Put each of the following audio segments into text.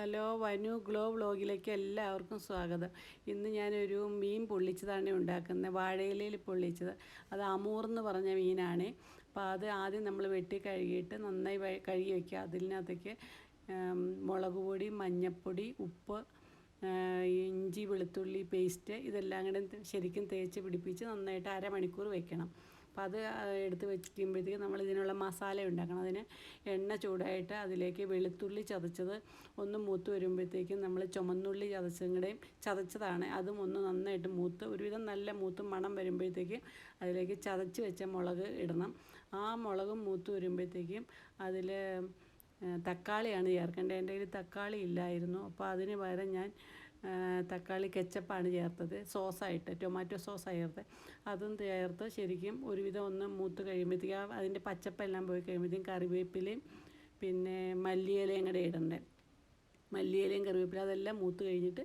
Hello വനു glow വ്ലോഗിലേക്ക് എല്ലാവർക്കും സ്വാഗതം. ഇന്ന് ഞാനൊരു മീൻ പൊള്ളിച്ചതാണ് ഉണ്ടാക്കുന്നത്. വാഴയിലയിൽ പൊള്ളിച്ചത്. അത് അമൂർ എന്ന് പറഞ്ഞ മീനാണ്. അപ്പോൾ അത് ആദ്യം നമ്മൾ വെട്ടി കഴുകിയിട്ട് നന്നായി കഴുകി വയ്ക്കുക. അതിനകത്തേക്ക് മുളക് പൊടി മഞ്ഞൾപ്പൊടി ഉപ്പ് ഇഞ്ചി വെളുത്തുള്ളി പേസ്റ്റ് ഇതെല്ലാം കൂടെ ശരിക്കും തേച്ച് പിടിപ്പിച്ച് നന്നായിട്ട് അരമണിക്കൂർ വെക്കണം. അപ്പോൾ അത് എടുത്ത് വെക്കുമ്പോഴത്തേക്ക് നമ്മൾ ഇതിനുള്ള മസാല ഉണ്ടാക്കണം. അതിന് എണ്ണ ചൂടായിട്ട് അതിലേക്ക് വെളുത്തുള്ളി ചതച്ചത് ഒന്ന് മൂത്ത് വരുമ്പോഴത്തേക്കും നമ്മൾ ചുമന്നുള്ളി ചതച്ചതും കൂടെയും ചതച്ചതാണ്. അതും ഒന്ന് നന്നായിട്ട് മൂത്ത് ഒരുവിധം നല്ല മൂത്ത് മണം വരുമ്പോഴത്തേക്ക് അതിലേക്ക് ചതച്ച് വെച്ച മുളക് ഇടണം. ആ മുളകും മൂത്ത് വരുമ്പോഴത്തേക്കും അതിൽ തക്കാളിയാണ് ചേർക്കേണ്ടത്. എന്റെ കയ്യിൽ തക്കാളി ഇല്ലായിരുന്നു. അപ്പോൾ അതിന് പകരം ഞാൻ തക്കാളി കെച്ചപ്പാണ് ചേർത്തത്. സോസായിട്ട് ടൊമാറ്റോ സോസാണ് ചേർത്തത് അതും ചേർത്ത് ശരിക്കും ഒരുവിധം ഒന്ന് മൂത്ത് കഴിയുമ്പോഴത്തേക്കും അതിന്റെ പച്ചപ്പെല്ലാം പോയി കഴിയുമ്പോഴത്തേക്കും കറിവേപ്പിലയും പിന്നെ മല്ലിയിലയും കൂടെ ഇടണ്ടേ. മല്ലിയിലയും കറിവേപ്പില അതെല്ലാം മൂത്ത് കഴിഞ്ഞിട്ട്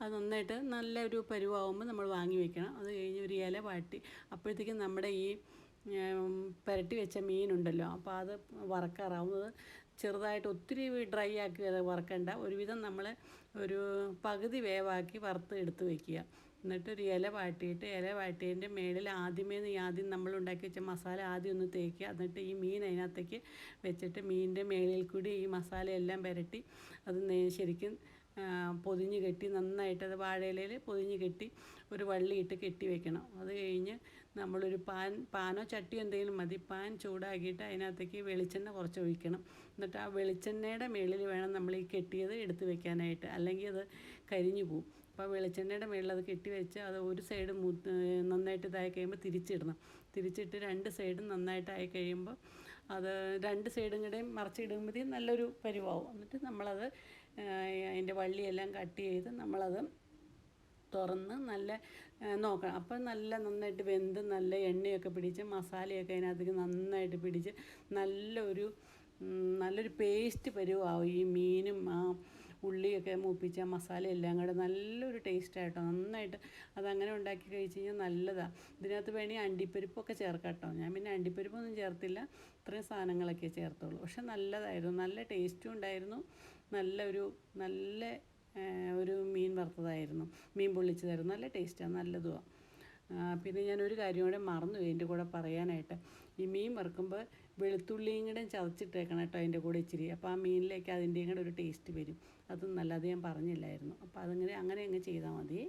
അത് നന്നായിട്ട് നല്ലൊരു പരുവാകുമ്പോൾ നമ്മൾ വാങ്ങി വെക്കണം. അത് കഴിഞ്ഞ് ഒരു ഇല വാട്ടി. അപ്പോഴത്തേക്കും നമ്മുടെ ഈ പുരട്ടി വെച്ച മീനുണ്ടല്ലോ. അപ്പോൾ അത് വറക്കാറാവുന്നത് ചെറുതായിട്ട് ഒത്തിരി ഡ്രൈ ആക്കി അത് വറക്കണ്ട. ഒരുവിധം നമ്മൾ ഒരു പകുതി വേവാക്കി വറുത്ത് എടുത്ത് വെക്കുക. എന്നിട്ട് ഒരു ഇല വാട്ടിയിട്ട് ഇല വാട്ടിയതിന്റെ മേളിൽ ആദ്യമേ നീ ആദ്യം നമ്മൾ ഉണ്ടാക്കി വെച്ച മസാല ആദ്യം ഒന്ന് തേക്കുക. എന്നിട്ട് ഈ മീൻ അതിനകത്തേക്ക് വെച്ചിട്ട് മീനിന്റെ മേളിൽ കൂടി ഈ മസാല എല്ലാം പുരട്ടി അത് ശരിക്കും പൊതിഞ്ഞ് കെട്ടി നന്നായിട്ട് അത് വാഴയിലയിൽ പൊതിഞ്ഞ് കെട്ടി ഒരു വള്ളിയിട്ട് കെട്ടി വെക്കണം. അത് കഴിഞ്ഞ് നമ്മളൊരു പാൻ പാനോ ചട്ടിയോ എന്തെങ്കിലും മതി. പാൻ ചൂടാക്കിയിട്ട് അതിനകത്തേക്ക് വെളിച്ചെണ്ണ കുറച്ച് ഒഴിക്കണം. എന്നിട്ട് ആ വെളിച്ചെണ്ണയുടെ മേളിൽ വേണം നമ്മൾ ഈ കെട്ടിയത് എടുത്ത് വെക്കാനായിട്ട്. അല്ലെങ്കിൽ അത് കരിഞ്ഞു പോകും അപ്പോൾ വെളിച്ചെണ്ണയുടെ മേളിൽ അത് കെട്ടി വെച്ച് അത് ഒരു സൈഡ് നന്നായിട്ട് ഇതായി കഴിയുമ്പോൾ തിരിച്ചിടണം. തിരിച്ചിട്ട് രണ്ട് സൈഡും നന്നായിട്ടായി കഴിയുമ്പോൾ അത് രണ്ട് സൈഡും കൂടെയും മറച്ചിടുമ്പോഴത്തേക്കും നല്ലൊരു പരിവാവും. എന്നിട്ട് നമ്മളത് അതിന്റെ വള്ളിയെല്ലാം കട്ട് ചെയ്ത് നമ്മളത് തുറന്ന് നല്ല നോക്കണം. അപ്പം നല്ല നന്നായിട്ട് വെന്ത് നല്ല എണ്ണയൊക്കെ പിടിച്ച് മസാലയൊക്കെ അതിനകത്തേക്ക് നന്നായിട്ട് പിടിച്ച് നല്ലൊരു നല്ലൊരു പേസ്റ്റ് പരുവാവും ഈ മീനും ആ ഉള്ളിയൊക്കെ മൂപ്പിച്ച മസാല എല്ലാം കൂടെ നല്ലൊരു ടേസ്റ്റ് ആയിട്ടോ നന്നായിട്ട് അതങ്ങനെ ഉണ്ടാക്കി കഴിച്ച് കഴിഞ്ഞാൽ നല്ലതാണ് ഇതിനകത്ത് വേണമെങ്കിൽ അണ്ടിപ്പരിപ്പൊക്കെ ചേർക്കാം ഞാൻ പിന്നെ അണ്ടിപ്പരിപ്പൊന്നും ചേർത്തില്ല ഇത്രയും സാധനങ്ങളൊക്കെ ചേർത്തുള്ളൂ. പക്ഷെ നല്ലതായിരുന്നു നല്ല ടേസ്റ്റും ഉണ്ടായിരുന്നു നല്ലൊരു നല്ല ഒരു മീൻ വറുത്തതായിരുന്നു മീൻ പൊള്ളിച്ചതായിരുന്നു നല്ല ടേസ്റ്റാണ് നല്ലതുമാണ് പിന്നെ ഞാനൊരു കാര്യം കൂടെ മറന്നു എന്റെ കൂടെ പറയാനായിട്ട്. ഈ മീൻ വറുക്കുമ്പോൾ വെളുത്തുള്ളിയും കൂടെ ചതച്ചിട്ടേക്കണം കേട്ടോ അതിന്റെ കൂടെ ഇച്ചിരി. അപ്പോൾ ആ മീനിലേക്ക് അതിന്റെയും കൂടെ ഒരു ടേസ്റ്റ് വരും. അതും നല്ലത് ഞാൻ പറഞ്ഞില്ലായിരുന്നു. അപ്പോൾ അതങ്ങനെ അങ്ങനെ അങ്ങ് ചെയ്താൽ മതി.